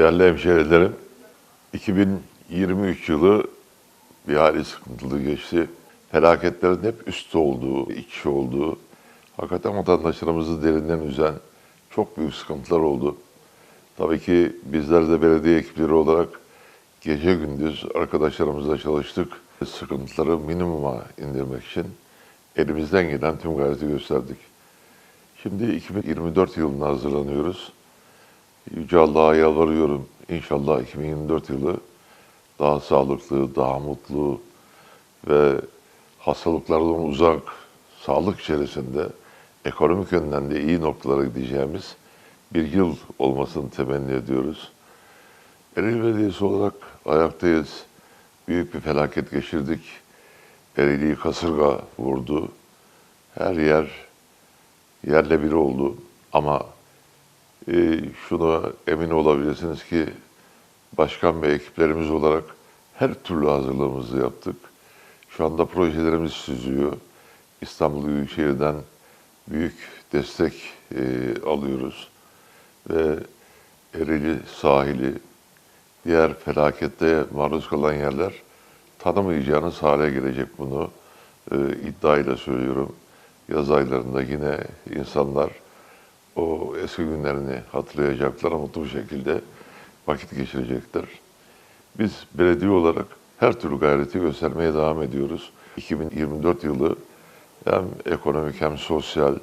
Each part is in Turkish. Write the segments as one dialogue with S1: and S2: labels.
S1: Değerli hemşehrilerim, 2023 yılı bir hali sıkıntılı geçti. Felaketlerin hep üstte olduğu, iç içe olduğu, hakikaten vatandaşlarımızı derinden üzen çok büyük sıkıntılar oldu. Tabii ki bizler de belediye ekipleri olarak gece gündüz arkadaşlarımızla çalıştık. Sıkıntıları minimuma indirmek için elimizden gelen tüm gayreti gösterdik. Şimdi 2024 yılına hazırlanıyoruz. Yüce Allah'a yalvarıyorum. İnşallah 2024 yılı daha sağlıklı, daha mutlu ve hastalıklardan uzak, sağlık içerisinde ekonomik yönden de iyi noktalara gideceğimiz bir yıl olmasını temenni ediyoruz. Ereğli Belediyesi olarak ayaktayız. Büyük bir felaket geçirdik. Ereğli'yi kasırga vurdu. Her yer yerle bir oldu. Ama e, şuna emin olabilirsiniz ki başkan ve ekiplerimiz olarak her türlü hazırlığımızı yaptık. Şu anda projelerimiz süzüyor. İstanbul Büyükşehir'den büyük destek e, alıyoruz. Ve Ereğli sahili, diğer felakette maruz kalan yerler tanımayacağınız hale gelecek bunu e, iddiayla söylüyorum. Yaz aylarında yine insanlar o eski günlerini hatırlayacaklar, mutlu bir şekilde vakit geçirecekler. Biz belediye olarak her türlü gayreti göstermeye devam ediyoruz. 2024 yılı hem ekonomik hem sosyal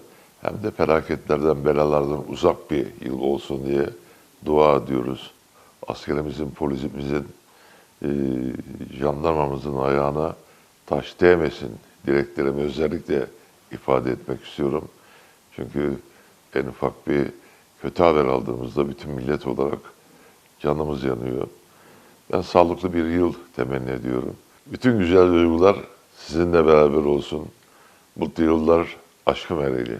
S1: hem de felaketlerden, belalardan uzak bir yıl olsun diye dua ediyoruz. Askerimizin, polisimizin, e, jandarmamızın ayağına taş değmesin dileklerimi özellikle ifade etmek istiyorum. Çünkü en ufak bir kötü haber aldığımızda bütün millet olarak canımız yanıyor. Ben sağlıklı bir yıl temenni ediyorum. Bütün güzel duygular sizinle beraber olsun. Mutlu yıllar, aşkım Ereğli.